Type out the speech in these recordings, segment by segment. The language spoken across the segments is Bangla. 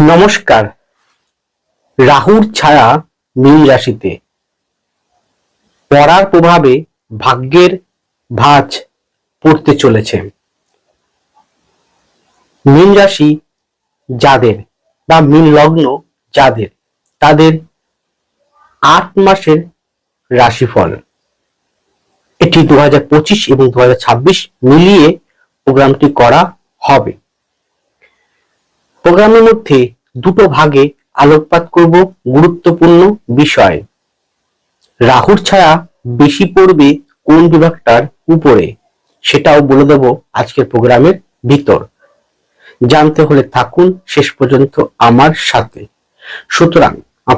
নমস্কার। রাহুর ছায়া মীন রাশিতে। পড়ার প্রভাবে ভাগ্যের ভাঁজ পড়তে চলেছে। মীন রাশি যাদের বা মীন লগ্ন যাদের, তাদের আট মাসের রাশিফল। এটি দু এবং দু মিলিয়ে প্রোগ্রামটি করা হবে। প্রোগ্রামের মধ্যে দুটো ভাগে আলোকপাত করব গুরুত্বপূর্ণ বিষয়। রাহুর ছায়া বেশি পড়বে কোন বিভাগটার উপরে, সেটাও বলে দেব আজকের প্রোগ্রামের ভিতর। জানতে হলে থাকুন শেষ পর্যন্ত আমার সাথে। সুতরাং,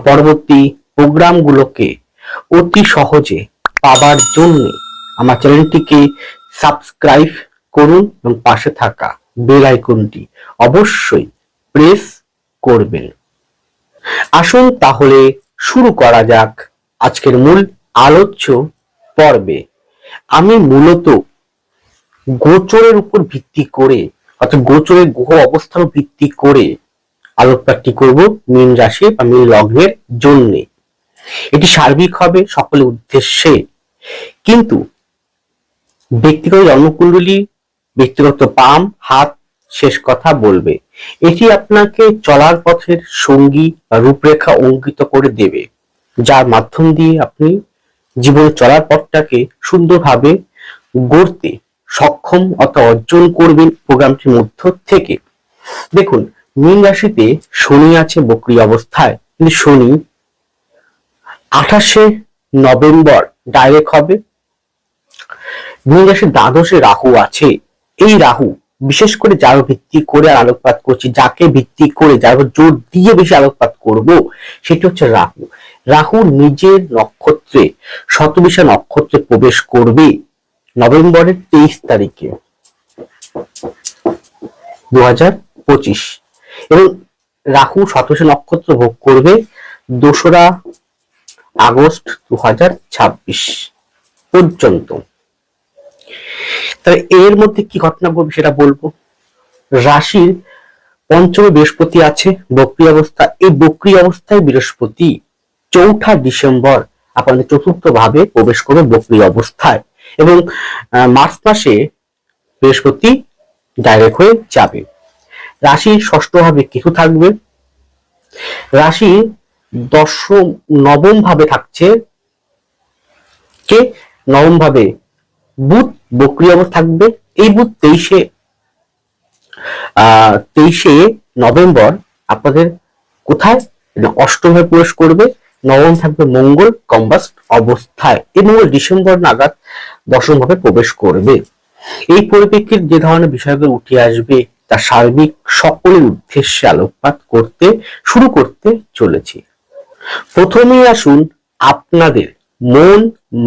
পরবর্তী প্রোগ্রামগুলোকে অতি সহজে পাবার জন্য আমার চ্যানেলটিকে সাবস্ক্রাইব করুন এবং পাশে থাকা বেল আইকনটি অবশ্যই প্রেস করবেন। আসুন তাহলে শুরু করা যাক আজকের মূল আলোচ্য পর্বে। আমি মূলত গোচরের উপর ভিত্তি করে, অর্থাৎ গোচরের গ্রহ অবস্থান ভিত্তি করে আলোকপাতটি করব মীন রাশি বা মীন লগ্নের জন্য। এটি সার্বিক হবে সকলের উদ্দেশ্যে। কিন্তু ব্যক্তিগত জন্মকুণ্ডলী, ব্যক্তিগত পাম, হাত, শেষ কথা বলবে। এটি আপনাকে চলার পথের সঙ্গী বা রূপরেখা অঙ্কিত করে দেবে, যার মাধ্যম দিয়ে আপনি জীবনে চলার পথটাকে সুন্দরভাবে গড়তে সক্ষম অথবা অর্জন করবেন প্রোগ্রামটির মধ্য থেকে। দেখুন, মীন রাশিতে শনি আছে বক্রি অবস্থায়, কিন্তু শনি আঠাশে নভেম্বর ডাইরেক্ট হবে। মীন রাশির দ্বাদশে রাহু আছে। এই রাহু বিশেষ করে যার ভিত্তি করে আলোকপাত করছি, যাকে ভিত্তি করে যার উপর জোর দিয়ে বেশি আলোকপাত করব, সেটি হচ্ছে রাহু। রাহু নিজের নক্ষত্রে, শতবিশা নক্ষত্রে প্রবেশ করবে নভেম্বরের তেইশ তারিখে দু হাজার পঁচিশ। এবং রাহু শতবিশা নক্ষত্র ভোগ করবে দোসরা আগস্ট দু হাজার ছাব্বিশ পর্যন্ত। তাহলে এর মধ্যে কি ঘটনা ঘটবে সেটা বলব? রাশির পঞ্চমে বৃহস্পতি আছে, বক্রি অবস্থা। এই বক্রি অবস্থায় বৃহস্পতি চৌঠা ডিসেম্বর আপনাদের চতুর্থ ভাবে প্রবেশ করবে বক্রি অবস্থায় এবং মার্চ মাসে বৃহস্পতি ডাইরেক্ট হয়ে যাবে। রাশি ষষ্ঠ ভাবে কেতু থাকবে। রাশি দশম নবম ভাবে থাকছে কে? নবম ভাবে বুধ বক্রি অবস্থা থাকবে। এই বুধ তেইশে তেইশে নভেম্বর আপনাদের কোথায়? অষ্টমে প্রবেশ করবে। নবম থাকবে মঙ্গল কম্বাস্ট অবস্থায়। এই মঙ্গল ডিসেম্বর নাগাদ দশম ভাবে প্রবেশ করবে। এই পরিপ্রেক্ষিতে যে ধরনের বিষয়গুলো উঠে আসবে, তা সার্বিক সকলের উদ্দেশ্যে আলোকপাত করতে, শুরু করতে চলেছি। প্রথমেই আসুন আপনাদের মন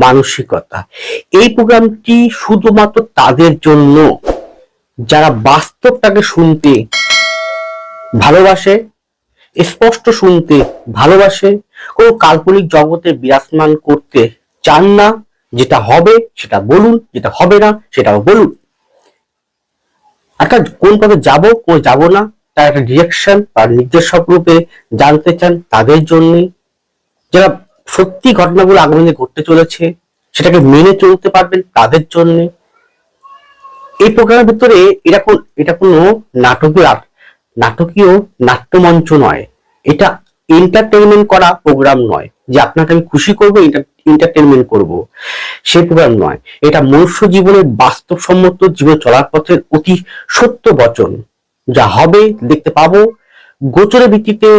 মানসিকতা। এই প্রোগ্রামটি শুধুমাত্র তাদের জন্য, যারা বাস্তবটাকে শুনতে ভালোবাসে, স্পষ্ট শুনতে ভালোবাসে, কোনো কাল্পনিক জগতে বিরাজমান করতে চান না, যেটা হবে সেটা বলুন, যেটা হবে না সেটাও বলুন। একটা কোন পথে যাব, কোন যাব না, তার একটা ডিরেকশন বা নির্দেশক রূপে জানতে চান তাদের জন্য যারা সত্যি ঘটনাগুলো আগামী দিনে ঘটতে চলেছে, সেটাকে মেনে চলতে পারবেন তাদের জন্য? এই প্রোগ্রামের ভিতরে এটা এটা কোনো নাটকীয় নাটকীয় নাট্যমঞ্চ নয়। এটা এন্টারটেনমেন্ট করা প্রোগ্রাম নয়। যে আপনাকে আমি খুশি করব এন্টারটেনমেন্ট করব, সে প্রোগ্রাম নয়। এটা মনুষ্য জীবনের বাস্তবসম্মত জীবন চলার পথের অতি সত্য বচন। যা হবে, দেখতে পাবো গোচরের ভিত্তিতে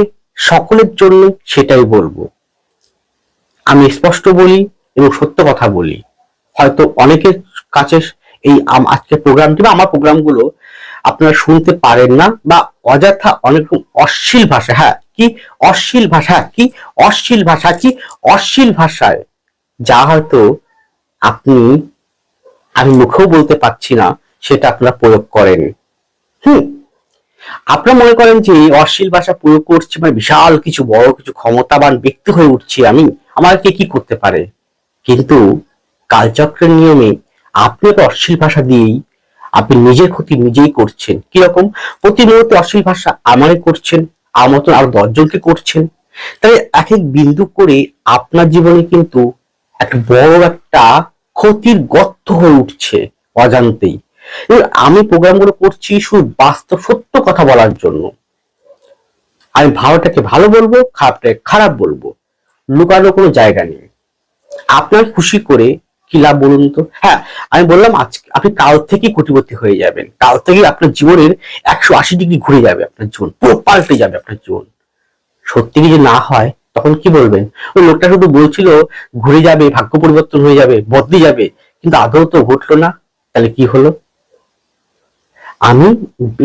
সকলের জন্য সেটাই বলব। আমি স্পষ্ট বলি এবং সত্য কথা বলি। হয়তো অনেকের কাছে এই আজকের প্রোগ্রামটি বা আমার প্রোগ্রামগুলো আপনারা শুনতে পারেন না বা অযথা অনেক অশ্লীল ভাষা হ্যাঁ কি অশ্লীল ভাষা, কি অশ্লীল ভাষা, কি অশ্লীল ভাষায়, যা হয়তো আপনি, আমি মুখেও বলতে পারছি না, সেটা আপনারা প্রয়োগ করেন। হুম, আপনারা মনে করেন যে অশ্লীল ভাষা প্রয়োগ করছি মানে বিশাল কিছু, বড় কিছু ক্ষমতাবান ব্যক্তি হয়ে উঠছি আমি। আমাকে কি করতে পারে? কিন্তু কালচক্রের নিয়মে আপনি তো অশ্লীল ভাষা দিয়েই আপনি নিজের ক্ষতি নিজেই করছেন। কীরকম? প্রতি মুহূর্তে অশ্লীল ভাষা আমারই করছেন, আমার মতন আরও দশজনকে করছেন। তাই এক এক বিন্দু করে আপনার জীবনে কিন্তু একটা বড় একটা ক্ষতির গর্ত হয়ে উঠছে অজান্তেই। আমি প্রোগ্রামগুলো করছি শুধু বাস্তব সত্য কথা বলার জন্য। আমি ভালোটাকে ভালো বলব, খারাপটাকে খারাপ বলব। লুকানোর কোনো জায়গা নেই। আপনার খুশি করে কি লাভ বলুন তো? হ্যাঁ আমি বললাম আজ আপনি কাল থেকেই কোটিপতি হয়ে যাবেন। কাল থেকেই আপনার জীবনের একশো আশি ডিগ্রি ঘুরে যাবে আপনার জীবন, পুরো পাল্টে যাবে আপনার জীবন। সত্যি যদি না হয়, তখন কি বলবেন? ওই লোকটা শুধু বলছিল, ঘুরে যাবে, ভাগ্য পরিবর্তন হয়ে যাবে, বদলে যাবে, কিন্তু আদৌ তো ঘটলো না। তাহলে কি হলো? আমি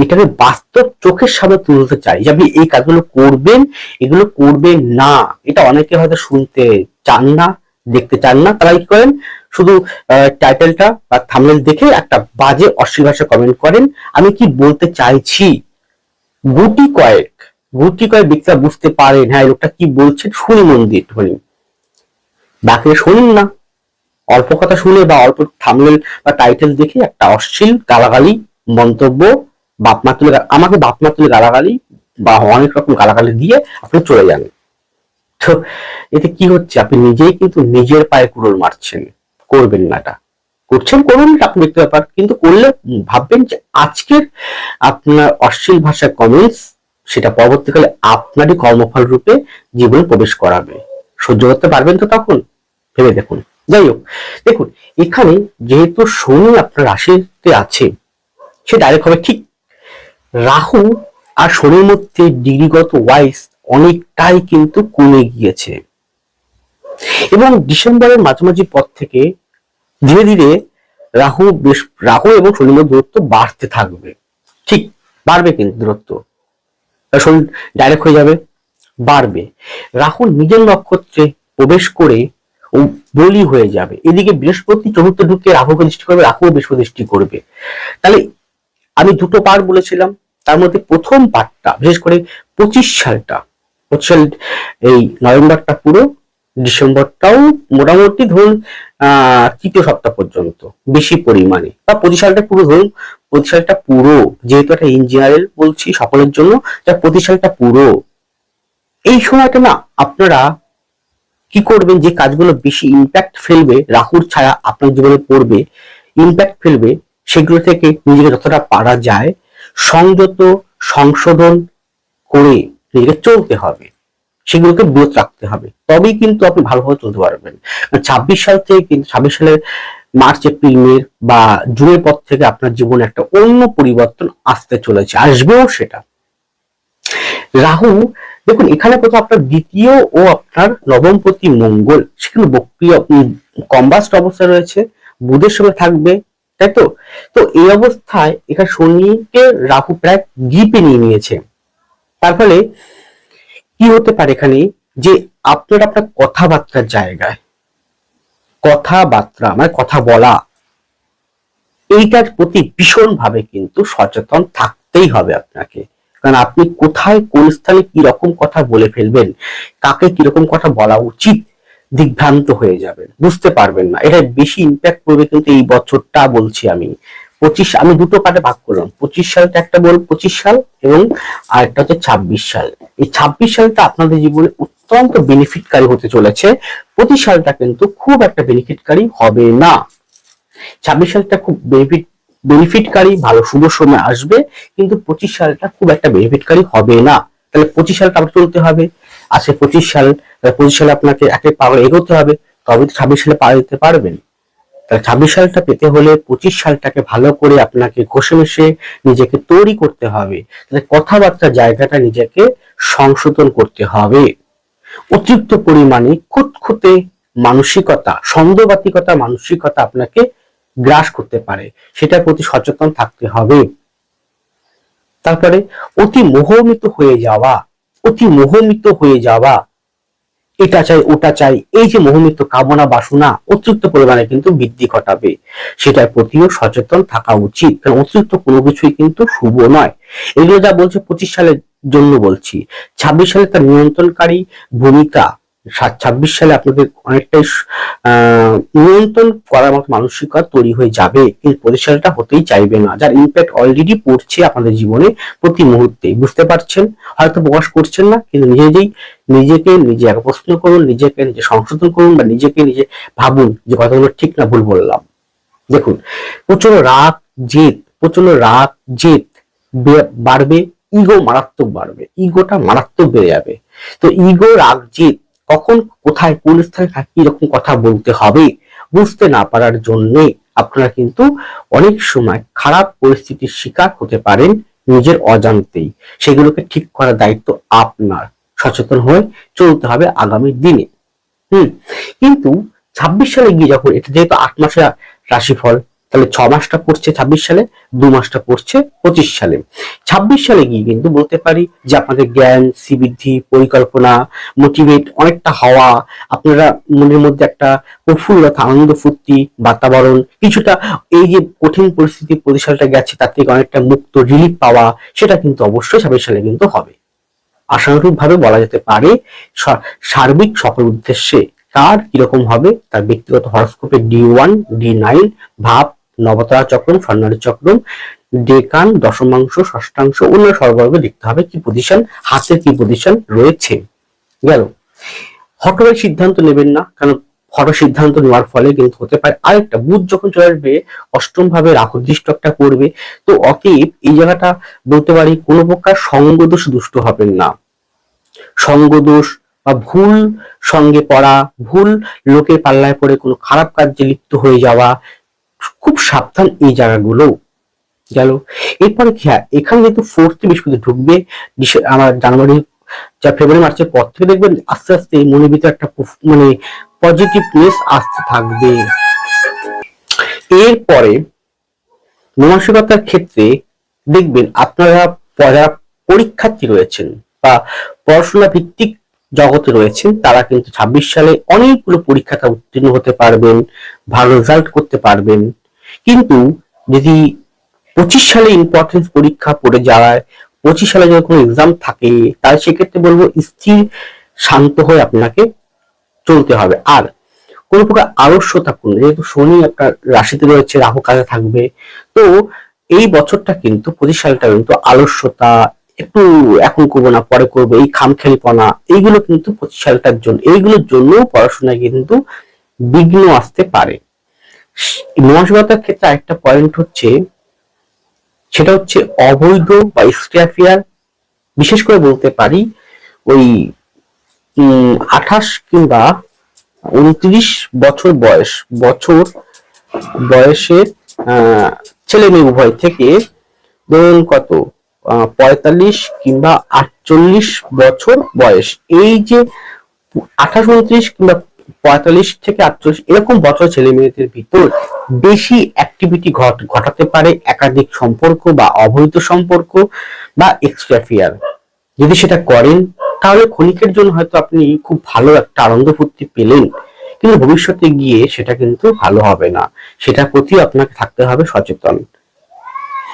এটাকে বাস্তব চোখের সামনে তুলতে চাই যে আপনি এই কাজগুলো করবেন, এগুলো করবেন না। এটা অনেকে হয়তো শুনতে চান না, দেখতে চান না। তারা কি করেন? শুধু টাইটেলটা বা থামনেল দেখে একটা বাজে, অশ্লীল ভাষা কমেন্ট করেন। আমি কি বলতে চাইছি? গুটি কয়েক গুটি কয়েক ব্যক্তিরা বুঝতে পারেন হ্যাঁ লোকটা কি বলছেন শুনি মন দিয়ে একটুখানি। বাকি শুনুন না। অল্প কথা শুনে বা অল্প থামনেল বা টাইটেল দেখে একটা অশ্লীল গালাগালি মন্তব্য বাপ মা তুলে আমাকে বাপ মা তুলে গালাগালি বা অনেক রকম গালাগালি দিয়ে আপনি চলে যান। তো এতে কি হচ্ছে? আপনি নিজেই কিন্তু নিজের পায়ে কুড়োল মারছেন। করবেন না এটা। করছেন, করুন আপনি দেখতে ব্যাপার। কিন্তু করলে ভাববেন যে আজকের আপনার অশ্লীল ভাষা কমেন্টস সেটা পরবর্তীকালে আপনারই কর্মফল রূপে জীবনে প্রবেশ করাবে। সহ্য করতে পারবেন তো তখন? ভেবে দেখুন। যাই হোক, দেখুন, এখানে যেহেতু শনি আপনার রাশিতে আছে সে ডাইরেক্ট হবে ঠিক। রাহু আর শনির মধ্যে ডিগ্রিগত ওয়াইস অনেকটাই কিন্তু কমে গিয়েছে। এবং ডিসেম্বরের মাঝামাঝি পর থেকে ধীরে ধীরে রাহু রাহু এবং শনির মধ্যে দূরত্ব বাড়তে থাকবে। ঠিক, বাড়বে কিন্তু দূরত্ব। শনি ডাইরেক্ট হয়ে যাবে, বাড়বে। রাহু নিজের নক্ষত্রে প্রবেশ করে ও বলি হয়ে যাবে। এদিকে বৃহস্পতি চতুর্থ ঢুকে রাহুকে দৃষ্টি করবে রাহু বৃহস্পতি দৃষ্টি করবে। তাহলে আমি দুটো পার্ট বলেছিলাম, তার মধ্যে প্রথম পার্টটা বিশেষ করে পঁচিশ সালটা পঁচিশ সাল এই নভেম্বরটা পুরো, ডিসেম্বরটাও মোটামুটি ধরুন তৃতীয় সপ্তাহ পর্যন্ত, বেশি পরিমাণে। বা পঁচিশ সালটা পুরো ধরুন, পঁচিশ সালটা পুরো, যেহেতু একটা ইঞ্জিনিয়ারের বলছি সকলের জন্য যা পঁচিশ সালটা পুরো। এই সময়টা না, আপনারা কি করবেন, যে কাজগুলো বেশি ইম্প্যাক্ট ফেলবে, রাহুর ছায়া আপনার জীবনে পড়বে ইম্প্যাক্ট ফেলবে সেগুলো থেকে নিজেকে যতটা পারা যায়, সংযত, সংশোধন করে নিজেকে চলতে হবে। সেগুলোকে বিরত রাখতে হবে। তবেই কিন্তু আপনি ভালোভাবে চলতে পারবেন। ছাব্বিশ সাল থেকে কিন্তু, ছাব্বিশ সালের মার্চ, এপ্রিল, মে বা জুনের পর থেকে আপনার জীবনে একটা অন্য পরিবর্তন আসতে চলেছে। আসবেও সেটা। রাহু, দেখুন, এখানে কোথাও আপনার দ্বিতীয় ও আপনার নবমপতি মঙ্গল। সেখানে বক্রিয় কম্বাস্ট অবস্থায় রয়েছে। বুধের সঙ্গে থাকবে তাই তো? তো এই অবস্থায় এখানে শনিকে রাহু প্রায় গিপে নিয়ে নিয়েছে। তার ফলে কি হতে পারে এখানে? যে আপনার আপনার কথাবার্তার জায়গায়, কথাবার্তা মানে কথা বলা, এইটার প্রতি ভীষণ ভাবে কিন্তু সচেতন থাকতেই হবে আপনাকে। কারণ আপনি কোথায়, কোন স্থানে কি রকম কথা বলে ফেলবেন, কাকে কীরকম কথা বলা উচিত দিগ্ভ্রান্ত হয়ে যাবেন। বুঝতে পারবেন না। এটা বেশি ইম্প্যাক্ট করবে কিন্তু এই বছরটা বলছি আমি। পঁচিশ, আমি দুটো পার্টে ভাগ করলাম। পঁচিশ সালটা একটা বল, পঁচিশ সাল এবং আরেকটা হচ্ছে ছাব্বিশ সাল। এই ছাব্বিশ সালটা আপনাদের জীবনে অত্যন্ত বেনিফিটকারী হতে চলেছে। পঁচিশ সালটা কিন্তু খুব একটা বেনিফিটকারী হবে না। ছাব্বিশ সালটা খুব বেনিফিট বেনিফিটকারী ভালো শুভ সময় আসবে, কিন্তু পঁচিশ সালটা খুব একটা বেনিফিটকারী হবে না। তাহলে পঁচিশ সালটা আপনার চলতে হবে। আছে পঁচিশ সাল পঁচিশ সালে আপনাকে একে পাওয়ার এগোতে হবে, তবে ছাব্বিশ সালে পা দিতে পারবেন। তাহলে ছাব্বিশ সালটা পেতে হলে পঁচিশ সালটাকে ভালো করে আপনাকে ঘষে মেশে নিজেকে তৈরি করতে হবে। তাহলে কথাবার্তার জায়গাটা নিজেকে সংশোধন করতে হবে। অতিরিক্ত পরিমাণে খুঁতখুঁতে মানসিকতা সন্দেহবাতিকতা মানসিকতা আপনাকে গ্রাস করতে পারে। সেটার প্রতি সচেতন থাকতে হবে। তারপরে অতি মোহমিত হয়ে যাওয়া অতি মোহমিত হয়ে যাওয়া। এটা চাই, ওটা চাই, এই যে মোহমিত কামনা বাসনা অতিরিক্ত পরিমাণে কিন্তু বৃদ্ধি ঘটাবে। সেটার প্রতিও সচেতন থাকা উচিত, কারণ অতিরিক্ত কোনো কিছুই কিন্তু শুভ নয়। এগুলো যা বলছে, পঁচিশ সালের জন্য বলছি। ছাব্বিশ সালে তার নিয়ন্ত্রণকারী ভূমিকা ছাব্বিশ সালে আপনাদের অনেকটাই নিয়ন্ত্রণ করার মতো মানসিকতা তৈরি হয়ে যাবে। কিন্তু প্রতিষ্ঠানটা হতেই চাইবে না, যার ইম্প্যাক্ট অলরেডি পড়ছে আপনাদের জীবনে প্রতি মুহূর্তে বুঝতে পারছেন? হয়তো প্রকাশ করছেন না, কিন্তু নিজেই নিজেকে নিজে এক করুন, নিজেকে নিজে সংশোধন করুন বা নিজেকে নিজে ভাবুন যে কথাগুলো ঠিক না, ভুল বললাম। দেখুন প্রচণ্ড রাগ, জেদ প্রচণ্ড রাগ, জেদ বাড়বে ইগো মারাত্মক বাড়বে। ইগোটা মারাত্মক বেড়ে যাবে। তো ইগো রাগ, জেদ কখন, কোথায়, কোন স্থানে কি রকম কথা বলতে হবে বুঝতে না পারার জন্যে আপনারা কিন্তু অনেক সময় খারাপ পরিস্থিতির শিকার হতে পারেন নিজের অজান্তেই। সেগুলোকে ঠিক করার দায়িত্ব আপনার। সচেতন হয়ে চলতে হবে আগামী দিনে। হুম, কিন্তু ছাব্বিশ সালে গিয়ে যখন, এটা যেহেতু আট মাসের রাশিফল তাহলে ছ মাসটা পড়ছে ছাব্বিশ সালে, দু মাসটা পড়ছে পঁচিশ সালে। ছাব্বিশ সালে গিয়ে কিন্তু বলতে পারি যে আপনাদের জ্ঞান, শ্রীবৃদ্ধি, পরিকল্পনা মোটিভেট অনেকটা হওয়া, আপনারা মনের মধ্যে একটা প্রফুল্লতা, আনন্দ, ফুর্তি, বাতাবরণ, কিছুটা এই যে কঠিন পরিস্থিতি প্রতি সালটা গেছে, তার থেকে অনেকটা মুক্ত রিলিফ পাওয়া, সেটা কিন্তু অবশ্যই ছাব্বিশ সালে কিন্তু হবে। আশানুরূপ ভাবে বলা যেতে পারে সার্বিক সকল উদ্দেশ্যে কার কীরকম হবে, তার ব্যক্তিগত হরস্কোপে ডি ওয়ান ডি নাইন ভাব নবতারা চক্রম স্বর্ণালী চক্রম, ডেকান, দশমাংশ ষষ্ঠাংশ অন্য সর্বর্গ দেখতে হবে কি পজিশন হাতের কি পজিশন রয়েছে। গেল। হঠাৎ সিদ্ধান্ত নেবেন না, কারণ হঠাৎ সিদ্ধান্ত নেওয়ার ফলে কিন্তু হতে পারে আরেকটা বুধ যখন চলে আসবে অষ্টম ভাবে রাহু দৃষ্ট একটা করবে, তো অতএব এই জায়গাটা বলতে পারি কোনো প্রকার সঙ্গদোষ দুষ্ট হবেন না। সঙ্গদোষ বা ভুল সঙ্গে পড়া, ভুল লোকের পাল্লায় পড়ে কোনো খারাপ কাজে লিপ্ত হয়ে যাওয়া খুব সাবধান এই জায়গাগুলো গেল। এরপরে কি হয়, এখানে যেহেতু ফোর্থ বৃহস্পতি ঢুকবে আমার জানুয়ারি যা ফেব্রুয়ারি মার্চের পর থেকে দেখবেন আস্তে আস্তে মনের ভিতরে একটা মানে পজিটিভনেস আসতে থাকবে। এরপরে মানসিকতার ক্ষেত্রে দেখবেন আপনারা যারা পরীক্ষার্থী রয়েছেন বা পড়াশোনা ভিত্তিক জগতে রয়েছেন তারা কিন্তু ছাব্বিশ সালে অনেকগুলো পরীক্ষাতে উত্তীর্ণ হতে পারবেন, ভালো রেজাল্ট করতে পারবেন। কিন্তু যদি পঁচিশ সালে ইম্পর্টেন্স পরীক্ষা পড়ে যাওয়ায় পঁচিশ সালে যদি কোনো এক্সাম থাকে, তাহলে সেক্ষেত্রে বলব স্থির, শান্ত হয়ে আপনাকে চলতে হবে। আর কোনো প্রকার আলস্যতা করুন যেহেতু শনি আপনার রাশিতে রয়েছে, রাহু কাজে থাকবে, তো এই বছরটা কিন্তু পঁচিশ সালটা কিন্তু আলস্যতা একটু এখন করব না, পরে করব, এই খামখেয়ালিপনা এইগুলো কিন্তু সালটার জন্য, এইগুলোর জন্য পড়াশোনায় কিন্তু বিঘ্ন আসতে পারে। মানসিকতার ক্ষেত্রে আরেকটা পয়েন্ট হচ্ছে, সেটা হচ্ছে অবৈধ বা এক্সট্রাফিয়ার বিশেষ করে বলতে পারি ওই আঠাশ কিংবা উনত্রিশ বছর বয়স, বছর বয়সের ছেলে মেয়ে উভয় থেকে ধরুন কত পঁয়তাল্লিশ কিংবা আটচল্লিশ বছর বয়স। এই যে আঠাশ, উনত্রিশ কিংবা পঁয়তাল্লিশ থেকে আটচল্লিশ এরকম বছর ছেলে মেয়েদের ভিতর বেশি অ্যাক্টিভিটি ঘটাতে পারে একাধিক সম্পর্ক বা অবৈধ সম্পর্ক বা এক্সট্রাফিয়ার যদি সেটা করেন, তাহলে ক্ষণিকের জন্য হয়তো আপনি খুব ভালো একটা আনন্দ ফুর্তি পেলেন, কিন্তু ভবিষ্যতে গিয়ে সেটা কিন্তু ভালো হবে না। সেটার প্রতি আপনাকে থাকতে হবে সচেতন।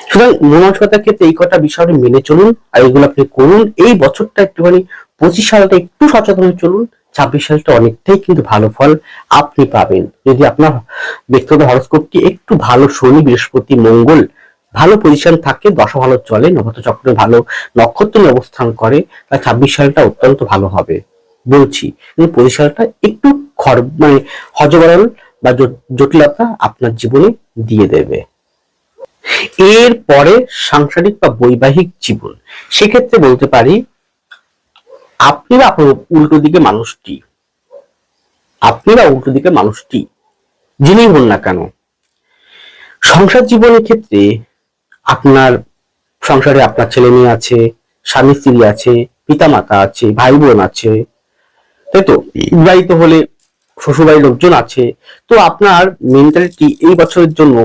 সুতরাং মনস্কতার ক্ষেত্রে এই কটা বিষয় মেনে চলুন, আর এগুলো আপনি করুন। এই বছরটা একটুখানি পঁচিশ সালটা একটু সচেতন হয়ে চলুন, ছাব্বিশ সালটা অনেকটাই কিন্তু ভালো ফল আপনি পাবেন। যদি আপনার ব্যক্তিগত হরস্কোপটি একটু ভালো শনি, বৃহস্পতি, মঙ্গল ভালো পজিশন থাকে, দশা ভালো চলে নবত চক্রে ভালো নক্ষত্র অবস্থান করে, তাহলে ছাব্বিশ সালটা অত্যন্ত ভালো হবে। বলছি, কিন্তু পঁচিশ সালটা একটু খর মানে হজবরল বা জটিলতা আপনার জীবনে দিয়ে দেবে। এরপরে সাংসারিক বা বৈবাহিক জীবন। সেক্ষেত্রে বলতে পারি, আপনি বা আপনার উল্টো দিকে মানুষটি, আপনি বা উল্টো দিকে মানুষটি, যিনি হন না কেন, সংসার জীবনের ক্ষেত্রে আপনার সংসারে আপনার ছেলে মেয়ে আছে, স্বামী স্ত্রী আছে, পিতামাতা আছে ভাই বোন আছে, তাই তো? বিবাহিত হলে শ্বশুরবাড়ির লোকজন আছে। তো আপনার মেন্টালিটি এই বছরের জন্য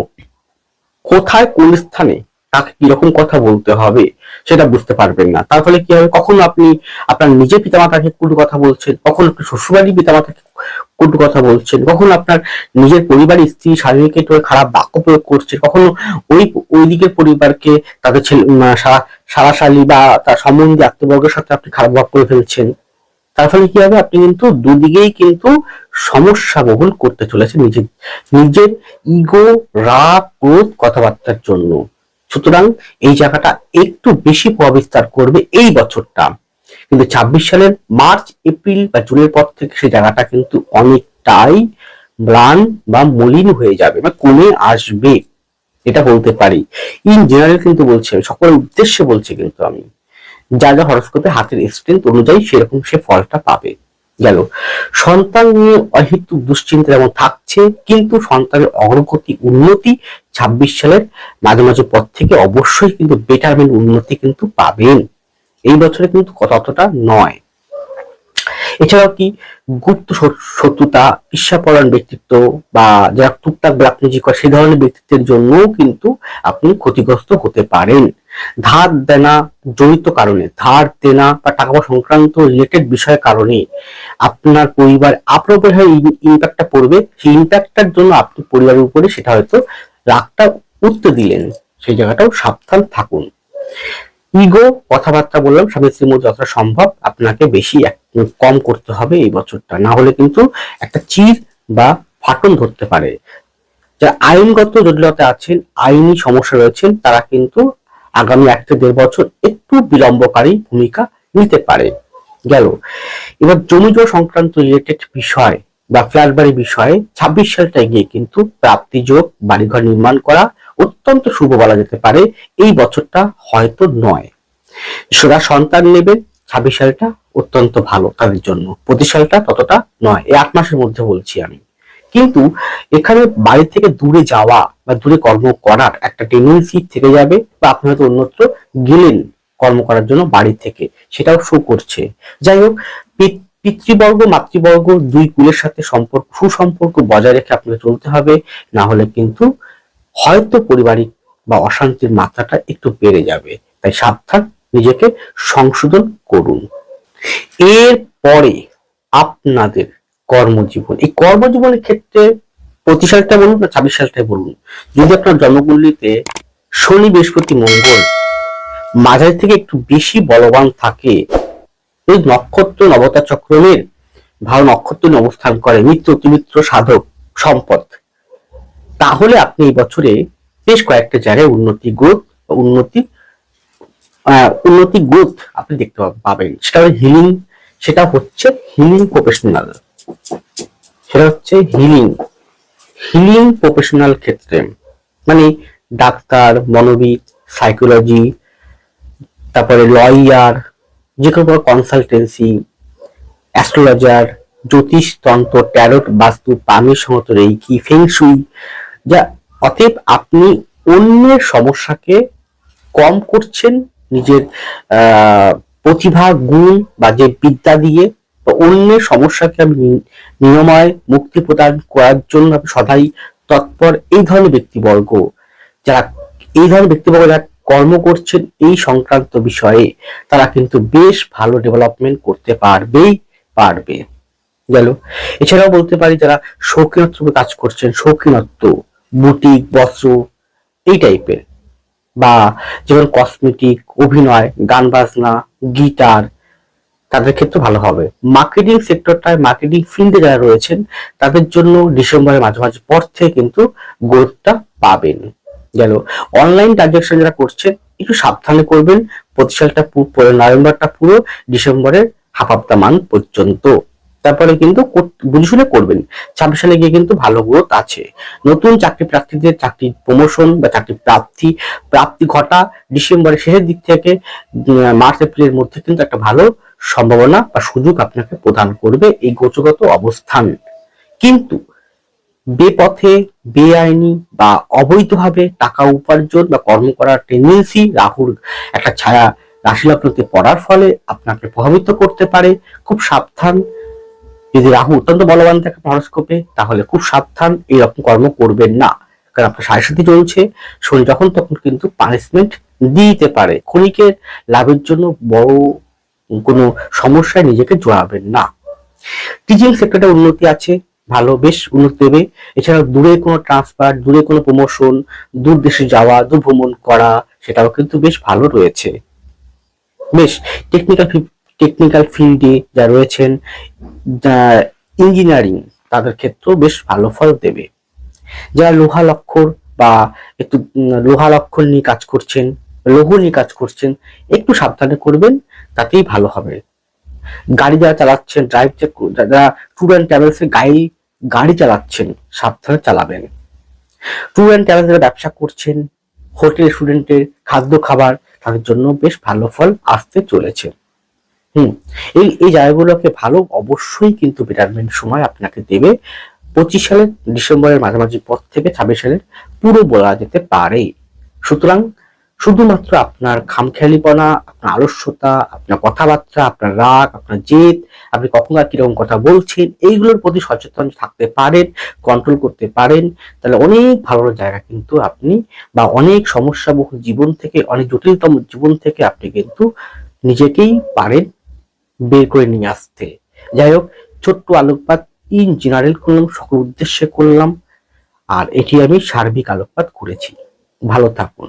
কোথায়, কোন স্থানে তাকে কীরকম কথা বলতে হবে সেটা বুঝতে পারবেন না। তার ফলে কি হবে? কখনো আপনি আপনার নিজের পিতামাতাকে কটু কথা বলছেন, কখনো আপনি শ্বশুরবাড়ির পিতামাতাকে কটু কথা বলছেন, কখনো আপনার নিজের পরিবারের স্ত্রী স্বামীকে তো খারাপ বাক্য প্রয়োগ করছে, কখনো ওই ওই দিকের পরিবারকে তাদের ছেলে সারা, সারাশালী বা তার সম্বন্ধে আত্মবর্গের সাথে আপনি খারাপ ভাব করে ফেলছেন। তার ফলে কি হবে? আপনি কিন্তু দুদিকেই কিন্তু সমস্যা বহুল করতে চলেছেন নিজের নিজের ইগো রাগ, ক্রোধ কথাবার্তার জন্য। সুতরাং এই জায়গাটা একটু বেশি প্রবিস্তার করবে এই বছরটা। কিন্তু ছাব্বিশ সালের মার্চ, এপ্রিল বা জুনের পর থেকে সেই জায়গাটা কিন্তু অনেকটাই ম্লান বা মলিন হয়ে যাবে বা কমে আসবে, এটা বলতে পারি। ইন জেনারেল কিন্তু বলছে আমি, সকলের উদ্দেশ্যে বলছি কিন্তু আমি। যা যা হরস্কোপে হাতের স্ট্রেংথ অনুযায়ী সেরকম সে ফলটা পাবে। গেল। সন্তান নিয়ে অহেতুক দুশ্চিন্তা যেমন থাকছে, কিন্তু সন্তানের অগ্রগতি উন্নতি ছাব্বিশ সালের মাঝে মাঝে পর থেকে অবশ্যই কিন্তু বেটারমেন্ট উন্নতি কিন্তু পাবেন। এই বছরে কিন্তু ততটা নয়। এছাড়াও কি গুপ্ত শত্রুতা, ঈর্ষাপরায়ণ ব্যক্তিত্ব বা যারা টুকটাক ব্লাকমেজি করে সেই ধরনের ব্যক্তিত্বের জন্যও কিন্তু আপনি ক্ষতিগ্রস্ত হতে পারেন। ধার দেনা জড়িত কারণে, ধার দেনা বা টাকা পয়সা সংক্রান্ত রিলেটেড বিষয়ের কারণে আপনার পরিবার আপনার উপরে ইম্প্যাক্টটা পড়বে। সেই ইম্প্যাক্টটার জন্য আপনি পরিবারের উপরে সেটা হয়তো রাগটা উঠতে দিলেন। সেই জায়গাটাও সাবধান থাকুন। ইগো কথাবার্তা বললাম, স্বামী স্ত্রীর মধ্যে যতটা সম্ভব আপনাকে বেশি কম করতে হবে এই বছরটা। না হলে কিন্তু একটা চির বা ফাটন ধরতে পারে। যারা আইনগত জটিলতা আছেন, আইনি সমস্যা রয়েছেন, তারা কিন্তু আগামী এক থেকে দেড় বছর একটু বিলম্বকারী ভূমিকা নিতে পারে। গেল। এবার জমি জমা সংক্রান্ত রিলেটেড বিষয় বা ফ্ল্যাট বাড়ি বিষয়ে ছাব্বিশ সালটা গিয়ে কিন্তু প্রাপ্তিযোগ, বাড়িঘর নির্মাণ করা অত্যন্ত শুভ বলা যেতে পারে। এই বছরটা হয়তো নয়। যারা সন্তান নেবেন ছাব্বিশ সালটা অত্যন্ত ভালো তাদের জন্য। পঁচিশ সালটা ততটা নয়। এই আট মাসের মধ্যে বলছি আমি। কিন্তু এখানে বাড়ি থেকে দূরে যাওয়া বা দূরে কর্ম করার একটা টেন্ডেন্সি থেকে যাবে বা আপনি হয়তো অন্যত্র গেলেন কর্ম করার জন্য বাড়ি থেকে, সেটাও শো করছে। যাই হোক পিতৃবর্গ, মাতৃবর্গ দুই কুলের সাথে সম্পর্ক, সুসম্পর্ক বজায় রেখে আপনাকে চলতে হবে, না হলে কিন্তু হয়তো পারিবারিক বা অশান্তির মাত্রাটা একটু বেড়ে যাবে। তাই সাবধান, নিজেকে সংশোধন করুন। এর পরে আপনাদের কর্মজীবন। এই কর্মজীবনের ক্ষেত্রে পঁচিশ সালটা বলুন না, ছাব্বিশ সালটাই বলুন। যদি আপনার জন্মকুণ্ডলিতে শনি, বৃহস্পতি, মঙ্গল মাঝারি থেকে একটু বেশি বলবান থাকে এই নক্ষত্র, নবতা চক্রমের ভালো নক্ষত্র অবস্থান করে মিত্র অতিমিত্র সাধক সম্পদ, তাহলে আপনি এই বছরে বেশ কয়েকটা জায়গায় উন্নতি গ্রোথ উন্নতি উন্নতি গ্রোথ আপনি দেখতে পাবেন। সেটা হিলিং, সেটা হচ্ছে হিলিং প্রফেশনাল। সেটা হচ্ছে হিলিং হিলিং প্রফেশনাল ক্ষেত্রে মানে ডাক্তার, মনোবিদ সাইকোলজি তারপরে লয়ার যে কোনো কনসালটেন্সি অ্যাস্ট্রোলজার জ্যোতিষ তন্ত্র ট্যারোট বাস্তু পামির সমত রেইকি ফেংশুই যা অতএব আপনি অন্যের সমস্যাকে কম করছেন, নিজের প্রতিভা, গুণ বা যে বিদ্যা দিয়ে অন্যের সমস্যাকে আমি নি- নিরাময় মুক্তি প্রদান করার জন্য আমি সদাই তৎপর এই ধরনের ব্যক্তিবর্গ যারা এই ধরনের ব্যক্তিবর্গ যারা কর্ম করছেন এই সংক্রান্ত বিষয়ে তারা কিন্তু বেশ ভালো ডেভেলপমেন্ট করতে পারবেই পারবে। গেল। এছাড়াও বলতে পারি যারা শৌখিনত্ব কাজ করছেন, শৌখিনত্ব, বুটিক, বস্ত্র এই টাইপের বা যেমন কসমেটিক অভিনয়, গান বাজনা, গিটার তাদের ক্ষেত্রে ভালো হবে। মার্কেটিং সেক্টরটায় মার্কেটিং ফিল্ডে যারা রয়েছেন, তাদের জন্য ডিসেম্বরের মাঝামাঝি পর থেকে কিন্তু গ্রোথটা পাবেন। গেল অনলাইন ট্রানজাকশন যারা করছেন, একটু সাবধানে করবেন। পঁচিশ সালটা পুরো নভেম্বরটা পুরো ডিসেম্বরের হাফ হাফ মান পর্যন্ত। তারপরে কিন্তু বুঝে শুনে করবেন। ছাব্বিশ সালে গিয়ে কিন্তু ভালো গ্রোথ আছে। নতুন চাকরি প্রার্থীদের চাকরি প্রমোশন বা চাকরি প্রাপ্তি প্রাপ্তি ঘটা ডিসেম্বরের শেষের দিক থেকে মার্চ, এপ্রিলের মধ্যে কিন্তু একটা ভালো সম্ভাবনা বা সুযোগ আপনাকে প্রদান করবে এই গোচগত অবস্থান। কিন্তু বেপথে, বেআইনি বা অবৈধভাবে টাকা উপার্জন বা কর্ম করার টেন্ডেন্সি রাহুর একটা ছায়া রাশি লগ্নতে পড়ার ফলে আপনাকে প্রভাবিত করতে পারে। খুব সাবধান। যদি রাহু অত্যন্ত বলবান থাকে হরস্কোপে তাহলে খুব সাবধান। এইরকম কর্ম করবেন না। কারণ আপনার সাড়ে সাথে চলছে। শনি যখন তখন কিন্তু পানিশমেন্ট দিতে পারে। ক্ষণিকের লাভের জন্য বড় কোনো সমস্যায় নিজেকে জড়াবেন না। টিচিং সেক্টরটা উন্নতি আছে, ভালো, বেশ উন্নতি দেবে। এছাড়া দূরে কোনো ট্রান্সফার দূরে কোনো প্রমোশন দূর দেশে যাওয়া, দূর ভ্রমণ করা, সেটাও কিন্তু বেশ ভালো রয়েছে। বেশ টেকনিক্যাল টেকনিক্যাল ফিল্ডে যা রয়েছেন ইঞ্জিনিয়ারিং তাদের ক্ষেত্রেও বেশ ভালো ফল দেবে। যারা লোহা লক্ষর বা একটু লোহা লক্ষর নিয়ে কাজ করছেন লৌহ নিয়ে কাজ করছেন, একটু সাবধানে করবেন। তাতেই ভালো হবে। গাড়ি যারা চালাচ্ছেন ড্রাইভ যারা ট্যুর অ্যান্ড ট্রাভেলসের গাড়ি গাড়ি চালাচ্ছেন, সাবধানে চালাবেন। ট্যুর অ্যান্ড ট্রাভেলস যারা ব্যবসা করছেন হোটেল স্টুডেন্টের খাদ্য, খাবার, তাদের জন্য বেশ ভালো ফল আসতে চলেছে। হুম, এই এই জায়গাগুলোকে ভালো অবশ্যই কিন্তু বেটারমেন্ট সময় আপনাকে দেবে। পঁচিশ সালের ডিসেম্বরের মাঝামাঝি পর থেকে ছাব্বিশ সালের পুরো বলা যেতে পারে সুতরাং শুধুমাত্র আপনার খামখেয়ালিপনা, আপনার আলস্যতা, আপনার কথাবার্তা, আপনার রাগ, আপনার জেদ, আপনি কখন আর কীরকম কথা বলছেন, এইগুলোর প্রতি সচেতন থাকতে পারেন কন্ট্রোল করতে পারেন, তাহলে অনেক ভালো জায়গা কিন্তু আপনি বা অনেক সমস্যাবহুল জীবন থেকে, অনেক জটিলতম জীবন থেকে আপনি কিন্তু নিজেকেই পারেন বের করে নিয়ে আসতে। যাই হোক, ছোট্ট আলোকপাত ইন জেনারেল করলাম, সকল উদ্দেশ্যে করলাম, আর এটি আমি সার্বিক আলোকপাত করেছি। ভালো থাকুন।